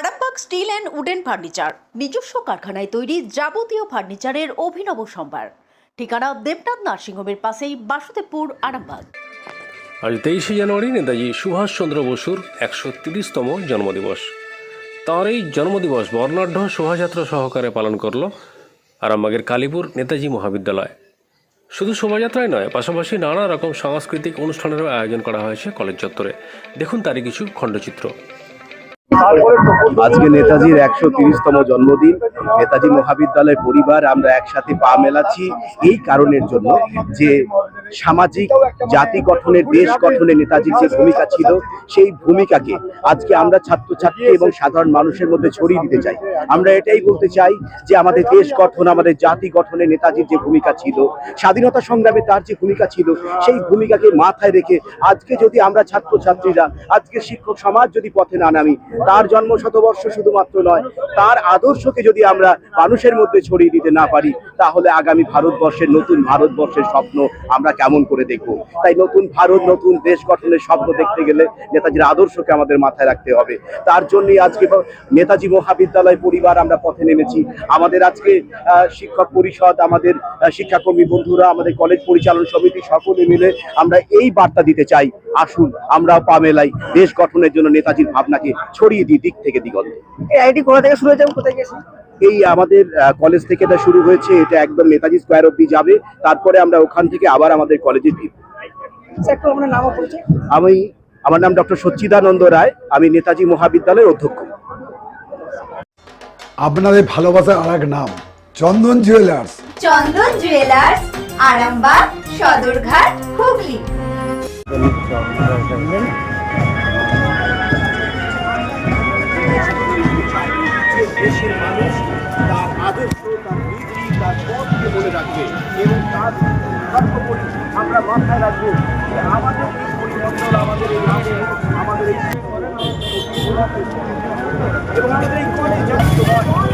Arambagh steel and wooden furniture, নিজস্ব কারখানায় তৈরি যাবতীয় ফার্নিচারের অভিনব সম্ভার। ঠিকানা দেবনাথ নার্সিংহোমের পাশেই বাসুদেবপুর, আরামবাগ। আজ তেইশে জানুয়ারি, নেতাজি সুভাষচন্দ্র বসুর একশো তিরিশতম জন্মদিবস। তাঁর এই জন্মদিবস বর্ণাঢ্য শোভাযাত্রা সহকারে পালন করল আরামবাগের কালীপুর নেতাজি মহাবিদ্যালয়। শুধু শোভাযাত্রাই নয়, পাশাপাশি নানা রকম সাংস্কৃতিক অনুষ্ঠানেরও আয়োজন করা হয়েছে কলেজ চত্বরে। দেখুন তারই কিছু খণ্ডচিত্র। আজকে নেতাজির একশো তিরিশতম জন্মদিন। নেতাজি মহাবিদ্যালয় পরিবার, আমরা একসাথে পা মেলাচ্ছি এই কারণের জন্য যে সামাজিক জাতি গঠনের, দেশ গঠনে নেতাজির যে ভূমিকা ছিল, সেই ভূমিকাকে আজকে আমরা ছাত্রছাত্রী এবং সাধারণ মানুষের মধ্যে ছড়িয়ে দিতে চাই। আমরা এটাই বলতে চাই যে আমাদের দেশ গঠন, আমাদের জাতি গঠনে নেতাজির যে ভূমিকা ছিল, স্বাধীনতা সংগ্রামে তার যে ভূমিকা ছিল, সেই ভূমিকাকে মাথায় রেখে আজকে যদি আমরা ছাত্রছাত্রীরা, আজকে শিক্ষক সমাজ যদি পথে না নামি তার জন্ম শতবর্ষ শুধুমাত্র নয়, তার আদর্শকে যদি আমরা মানুষের মধ্যে ছড়িয়ে দিতে না পারি, তাহলে আগামী ভারতবর্ষের নতুন ভারতবর্ষের স্বপ্ন আমরা কেমন করে দেখব? তাই নতুন ভারত, নতুন দেশ গঠনের স্বপ্ন দেখতে গেলে নেতাজির আদর্শকে আমাদের মাথায় রাখতে হবে। তার জন্যই আজকে নেতাজি মহাবিদ্যালয় পরিবার আমরা পথে নেমেছি। আমাদের আজকে শিক্ষক পরিষদ, আমাদের শিক্ষাকর্মী বন্ধুরা, আমাদের কলেজ পরিচালন সমিতি সকলে মিলে আমরা এই বার্তা দিতে চাই। আসুন, আমরাও পা মেলাই। দেশ গঠনের জন্য নেতাজির ভাবনাকে ছড়িয়ে দিই দিক থেকে দিগন্তে। এই আইডি কোথা থেকে শুরু হয়েছে কোথায় গেছে এই আমাদের কলেজ থেকে এটা শুরু হয়েছে এটা একদম নেতাজি স্কোয়ার অব্দি যাবে। তারপরে আমরা ওখান থেকে আবার আমাদের কলেজে ফিরব। আচ্ছা, আমি আমার নাম ডক্টর সচ্চিদানন্দ রায় আমি নেতাজি মহাবিদ্যালয়ের অধ্যক্ষ। আপনাদের ভালোবাসার আর এক নাম চন্দন জুয়েলার্স চন্দন জুয়েলার্স আরামবাগ সদরঘাট হুগলি। মাথায় রাখবে। যে আমাদের এই পরিমণ্ডল আমাদের এই আমাদের এই এবং আমাদের এই কলেজ তখন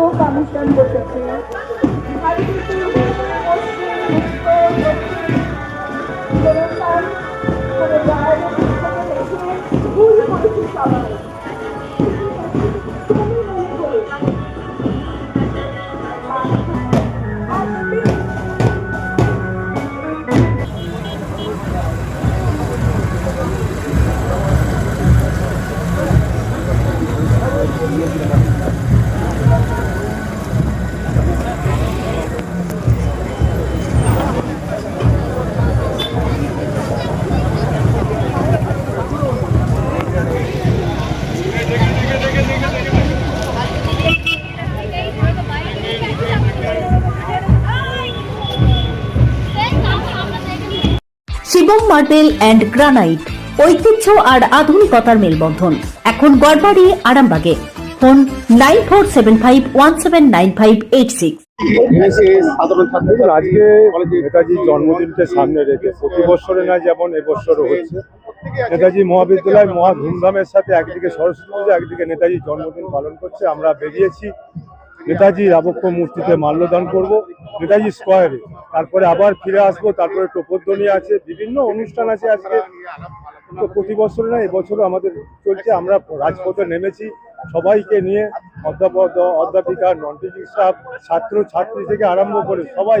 को पाकिस्तान बोल सकते हैं Shivam marble and granite, ঐতিহ্য আর আধুনিকতার মেলবন্ধন। এখন গড়বাড়ি, আরামবাগে। Phone nine four seven five one seven nine five eight six. আজকে নেতাজির জন্মদিনকে সামনে রেখে প্রতি বছরে না যেমন এবছরও হচ্ছে, নেতাজি মহাবিদ্যালয় মহা ধুমধামের সাথে একদিকে সরস্বতী পুজো, একদিকে নেতাজির জন্মদিন পালন করছে। আমরা বেরিয়েছি নেতাজির আবক্ষ মূর্তিতে মাল্যদান করব, নেতাজি স্কোয়ারে। তারপরে আবার ফিরে আসব, তারপরে টোপধ্বনি আছে, বিভিন্ন অনুষ্ঠান আছে আজকে। তো প্রতি বছরে না, এবছরও আমাদের চলছে, আমরা রাজপথে নেমেছি। সবাইকে নিয়ে অধ্যাপক, অধ্যাপিকা নন টিচিং স্টাফ ছাত্র ছাত্রী থেকে আরম্ভ করে সবাই।